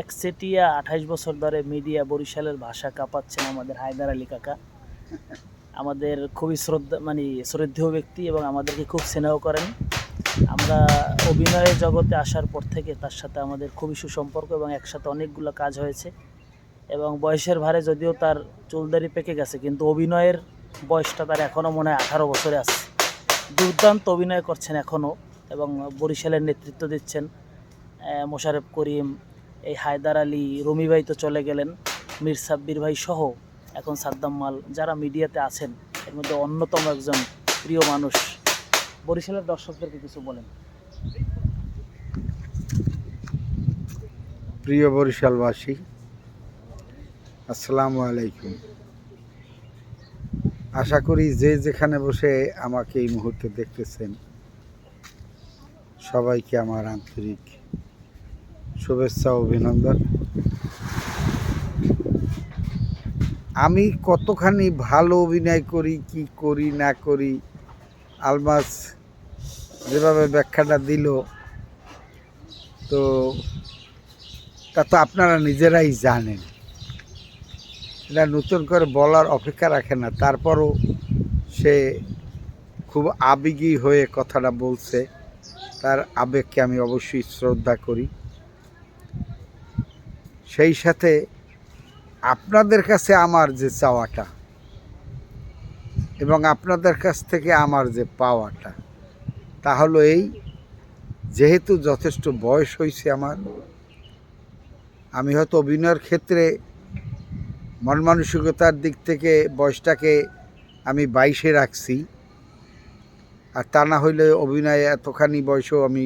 একচেটিয়া আঠাইশ বছর ধরে মিডিয়া বরিশালের ভাষা কাঁপাচ্ছেন আমাদের হায়দার আলী কাকা। আমাদের খুবই শ্রদ্ধা মানে শ্রদ্ধেয় ব্যক্তি এবং আমাদেরকে খুব স্নেহ করেন। আমরা অভিনয়ের জগতে আসার পর থেকে তার সাথে আমাদের খুবই সুসম্পর্ক এবং একসাথে অনেকগুলো কাজ হয়েছে। এবং বয়সের ভারে যদিও তার চুলদারি পেকে গেছে, কিন্তু অভিনয়ের বয়সটা তার এখনও মনে হয় আঠারো বছরে আছে। দুর্দান্ত অভিনয় করছেন এখনও এবং বরিশালের নেতৃত্ব দিচ্ছেন। মোশারেফ করিম, এই হায়দার আলী, রমি ভাই তো চলে গেলেন, মীর সাব্বির ভাই সহ এখন সাদ্দাম মাল, যারা মিডিয়াতে আছেন, এর মধ্যে অন্যতম একজন প্রিয় মানুষ। বরিশালের দর্শকদেরকে কিছু বলেন। প্রিয় বরিশালবাসী, আসসালামু আলাইকুম। আশা করি যে যেখানে বসে আমাকে এই মুহূর্তে দেখতেছেন, সবাইকে আমার আন্তরিক শুভেচ্ছা, অভিনন্দন। আমি কতখানি ভালো অভিনয় করি, কি করি, না করি, আলমাস যেভাবে ব্যাখ্যাটা দিল, তো তা তো আপনারা নিজেরাই জানেন। এটা নতুন করে বলার অপেক্ষা রাখে না, তারপরও সে খুব আবেগী হয়ে কথাটা বলছে, তার আবেগকে আমি অবশ্যই শ্রদ্ধা করি। সেই সাথে আপনাদের কাছে আমার যে চাওয়াটা এবং আপনাদের কাছ থেকে আমার যে পাওয়াটা, তা হলো এই, যেহেতু যথেষ্ট বয়স হয়েছে আমার, আমি হয়তো অভিনয়ের ক্ষেত্রে মন মানসিকতার দিক থেকে বয়সটাকে আমি বাইশে রাখছি, আর তা না হইলে অভিনয়ে এতখানি বয়সেও আমি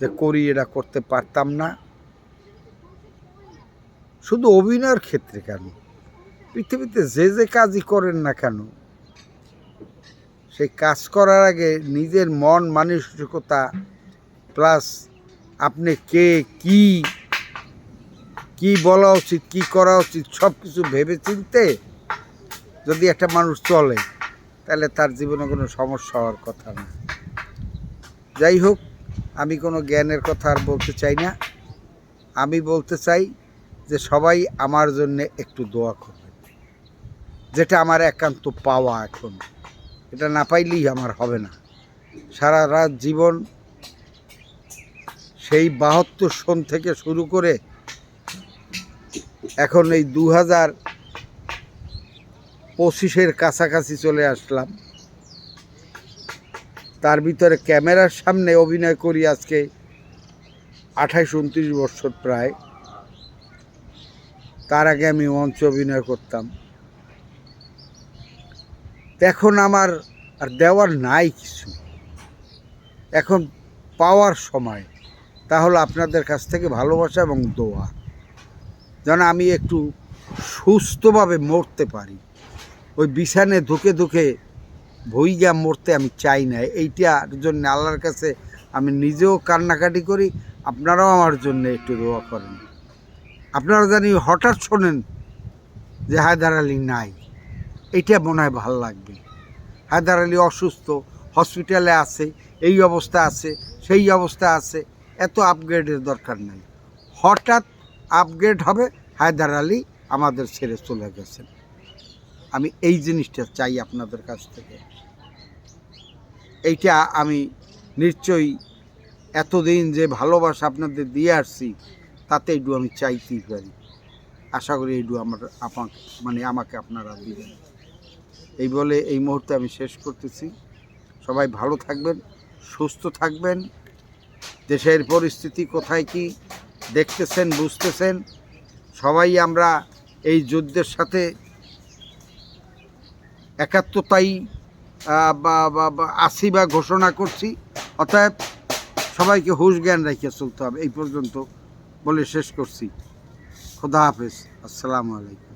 যে করি এটা করতে পারতাম না। শুধু অভিনয়ের ক্ষেত্রে কেন? পৃথিবীতে যে যে কাজই করেন না কেন, সেই কাজ করার আগে নিজের মন মানসিকতা প্লাস আপনি কে, কি কি বলা উচিত, কি করা উচিত সব কিছু ভেবে চিনতে যদি একটা মানুষ চলে, তাহলে তার জীবনে কোনো সমস্যা হওয়ার কথা না। যাই হোক, আমি কোনো জ্ঞানের কথা আর বলতে চাই না। আমি বলতে চাই যে সবাই আমার জন্য একটু দোয়া করবে যেটা আমার একান্ত পাওয়া এখন। এটা না পাইলেই আমার হবে না। সারা রাত জীবন সেই বাহাত্তর সন থেকে শুরু করে এখন এই দু হাজার পঁচিশের কাছাকাছি চলে আসলাম। তার ভিতরে ক্যামেরার সামনে অভিনয় করি আজকে আঠাইশ, উনত্রিশ বছর প্রায়। তার আগে আমি মঞ্চ অভিনয় করতাম। এখন আমার আর দেওয়ার নাই কিছু। এখন পাওয়ার সময়। তাহলে আপনাদের কাছ থেকে ভালোবাসা এবং দোয়া। যেন আমি একটু সুস্থভাবে মরতে পারি। ওই বিছানে ধুকে ধুকে ভইগা মরতে আমি চাই না। এইটার জন্য আল্লাহর কাছে আমি নিজেও কান্নাকাটি করি। আপনারাও আমার জন্য একটু দোয়া করেন। আপনারা জানি হঠাৎ শোনেন যে হায়দার আলী নাই। এটা মনে হয় ভালো লাগবে। হায়দার আলী অসুস্থ, হসপিটালে আছে, এই অবস্থা আছে, সেই অবস্থা আছে, এত আপগ্রেডের দরকার নাই। হঠাৎ আপগ্রেড হবে, হায়দার আলী আমাদের ছেড়ে চলে গেছেন। আমি এই জিনিসটা চাই আপনাদের কাছ থেকে। এইটা আমি নিশ্চয়ই এতদিন যে ভালোবাসা আপনাদের দিয়ে আসছি তাতে এইটু আমি চাইতেই পারি আশা করি এইটু আমার আমাকে মানে আমাকে আপনারা দিবেন। এই বলে এই মুহূর্তে আমি শেষ করতেছি। সবাই ভালো থাকবেন, সুস্থ থাকবেন। দেশের পরিস্থিতি কোথায় কি, দেখতেছেন, বুঝতেছেন। সবাই আমরা এই যুদ্ধের সাথে একাত্মতাই বা, আসি বা ঘোষণা করছি। অতএব সবাইকে হুশ জ্ঞান রেখে চলতে হবে। এই পর্যন্ত বলে শেষ করছি। খোদা হাফেজ। আসসালামু আলাইকুম।